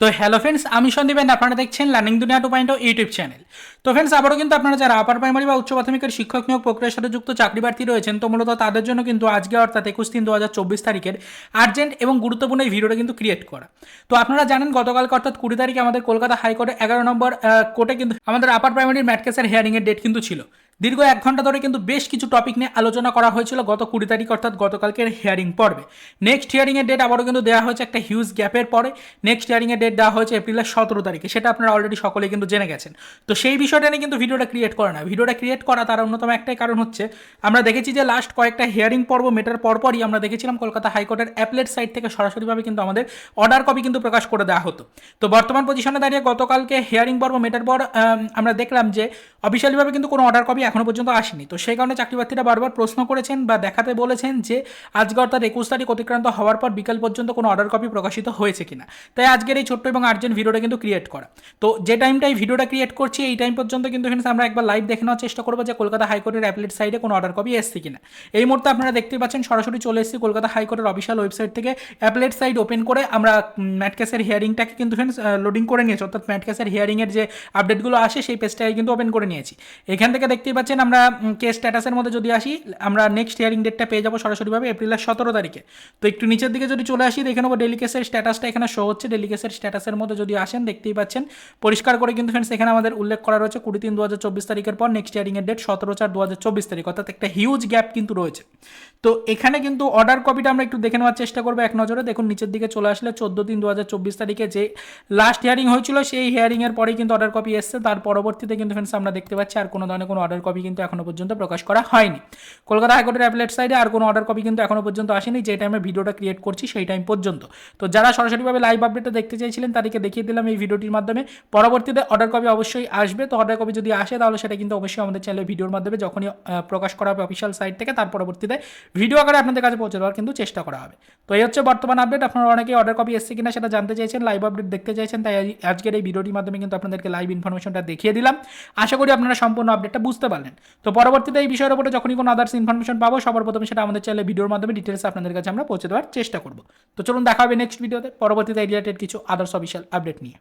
তো hello friends আমি সন্দীপেন আপনারা দেখছেন learning Duniya two point YouTube channel তো ফ্রেন্ডস আবারও কিন্তু আপনারা যারা আপার প্রাইমারি বা উচ্চ প্রাথমিকের শিক্ষক নিয়োগ প্রক্রিয়ার সাথে যুক্ত চাকরি প্রার্থী রয়েছেন, তো মূলত তাদের জন্য কিন্তু আজকে অর্থাৎ একুশ তিন দু হাজার চব্বিশ তারিখের আর্জেন্ট এবং গুরুত্বপূর্ণ এই ভিডিওটা কিন্তু ক্রিয়েট করা। তো আপনারা জানেন গতকালকে অর্থাৎ কুড়ি তারিখে আমাদের কলকাতা হাইকোর্টে এগারো নম্বর কোর্টে কিন্তু আমাদের আপার প্রাইমারির ম্যাটকেসের হিয়ারিংয়ের ডেট কিন্তু ছিল। দীর্ঘ এক ঘণ্টা ধরে কিন্তু বেশ কিছু টপিক নিয়ে আলোচনা করা হয়েছিল গত কুড়ি তারিখ, অর্থাৎ গতকালকের হিয়ারিং পর্বে। নেক্সট হিয়ারিংয়ের ডেট আবারও কিন্তু দেওয়া হয়েছে একটা হিউজ গ্যাপের পরে। নেক্সট হিয়ারিংয়ের ডেট দেওয়া হয়েছে এপ্রিলের সতেরো তারিখে। সেটা আপনারা অলরেডি সকলে কিন্তু জেনে গেছেন। তো সেই বিষয়টা নিয়ে কিন্তু ভিডিওটা ক্রিয়েট করা না। ভিডিওটা ক্রিয়েট করা তার অন্যতম একটাই কারণ হচ্ছে, আমরা দেখেছি যে লাস্ট কয়েকটা হিয়ারিং পর্ব মেটার পরপরই আমরা দেখেছিলাম কলকাতা হাইকোর্টের অ্যাপলেট সাইট থেকে সরাসরিভাবে কিন্তু আমাদের অর্ডার কপি কিন্তু প্রকাশ করে দেওয়া হতো। তো বর্তমান পজিশনে দাঁড়িয়ে গতকালকে হিয়ারিং পর্ব মেটার পর আমরা দেখলাম যে অফিসিয়ালিভাবে কিন্তু কোনো অর্ডার কপি এখনও পর্যন্ত আসেনি। তো সেই কারণে চাকরিপ্রার্থীরা বারবার প্রশ্ন করেছেন বা দেখাতে বলেছেন যে, আজকে অর্থাৎ একুশ তারিখ অতিক্রান্ত হওয়ার পর বিকাল পর্যন্ত কোনো অর্ডার কপি প্রকাশিত হয়েছে কিনা। তাই আজকের এই ছোট্ট এবং আর্জেন্ট ভিডিওটা কিন্তু ক্রিয়েট করা। তো যে টাইমটা এই ভিডিওটা ক্রিয়েট করছি, এই টাইম পর্যন্ত কিন্তু ফ্রেন্ডস আমরা একবার লাইভ দেখে নেওয়ার চেষ্টা করব যে, কলকাতা হাইকোর্টের অ্যাপলেট সাইডে কোনো অর্ডার কপি এসছে কিনা। এই মুহূর্তে আপনারা দেখতে পাচ্ছেন, সরাসরি চলে এসেছি কলকাতা হাইকোর্টের অফিসিয়াল ওয়েবসাইট থেকে। অ্যাপলেট সাইট ওপেন করে আমরা ম্যাটকেসের হিয়ারিংটাকে কিন্তু লোডিং করে নিয়েছি। অর্থাৎ ম্যাটকেসের হিয়ারিংয়ের যে আপডেটগুলো আসে, সেই পেজটাকে কিন্তু ওপেন করে নিয়েছি। এখান থেকে দেখতেই পাচ্ছেন, আমরা কেস স্ট্যাটাসের মধ্যে যদি আসি, আমরা নেক্সট হিয়ারিং ডেটটা পেয়ে যাব সরাসরিভাবে এপ্রিলের সতেরো তারিখে। তো একটু নিচের দিকে যদি চলে আসি, দেখে নেব ডেলি কেসের স্ট্যাটাসটা এখানে শো হচ্ছে। ডেলি কেসের স্ট্যাটাসের মধ্যে যদি আসেন, দেখতেই পাচ্ছেন। পরিষ্কার করে কিন্তু ফ্রেন্ডস এখানে আমাদের উল্লেখ করা রয়েছে, কুড়ি তিন দু হাজার চব্বিশ তারিখের পর নেক্সট হিয়ারিংয়ের ডেট সতেরো চার দু হাজার চব্বিশ তারিখ। অর্থাৎ একটা হিউজ গ্যাপ কিন্তু রয়েছে। তো এখানে কিন্তু অর্ডার কপিটা আমরা একটু দেখে নেওয়ার চেষ্টা করব এক নজরে। দেখুন, নিচের দিকে চলে আসলে চোদ্দ তিন দু হাজার চব্বিশ তারিখে যে লাস্ট হিয়ারিং হয়েছিল, সেই হিয়ারিংয়ের পরেই কিন্তু অর্ডার কপি এসছে। তার পরবর্তীতে কিন্তু ফ্রেন্ডস আমরা দেখতে পাচ্ছি, আর কোনো ধরনের কোনো অর্ডার কপি কিন্তু এখনও পর্যন্ত প্রকাশ করা হয়নি। কলকাতা হাইকোর্টের অ্যাপলেট সাইডে আর কোনো অর্ডার কপি কিন্তু এখনও পর্যন্ত আসেনি, যে টাইমে ভিডিওটা ক্রিয়েট করছি সেই টাইম পর্যন্ত। তো যারা সরাসরিভাবে লাইভ আপডেটটা দেখতে চাইছিলেন, তাদেরকে দেখিয়ে দিলাম এই ভিডিওটির মাধ্যমে। পরবর্তীতে অর্ডার কপি অবশ্যই আসবে। তো অর্ডার কপি যদি আসে, তাহলে সেটা কিন্তু অবশ্যই আমাদের চ্যানেলে ভিডিওর মাধ্যমে যখনই প্রকাশ করা হবে অফিসিয়াল সাইট থেকে, তার পরবর্তীতে ভিডিও আকারে আপনাদের কাছে পৌঁছে দেওয়ার কিন্তু চেষ্টা করা হবে। তো এই হচ্ছে বর্তমান আপডেট আপনারা অনেকে অর্ডার কপি এসছে কিনা সেটা জানতে চাইছেন লাইভ আপডেট দেখতে চাইছেন, তাই আজকের এই ভিডিওটির মাধ্যমে কিন্তু আপনাদেরকে লাইভ ইনফরমেশনটা দেখিয়ে দিলাম। আশা করি আপনারা সম্পূর্ণ আপডেটটা বুঝতে পারলেন। তো পরবর্তীতে এই বিষয়ের উপরে যখনই কোনো আদার্স ইনফরমেশন পাবো, সবার প্রথমে সেটা আমাদের চ্যানেলে ভিডিওর মাধ্যমে ডিটেলস আপনাদের কাছে আমরা পৌঁছে দেওয়ার চেষ্টা করব। তো চলুন দেখা হবে নেক্সট ভিডিওতে পরবর্তীতে রিলেটেড কিছু আদার্স অফিসিয়াল আপডেট নিয়ে।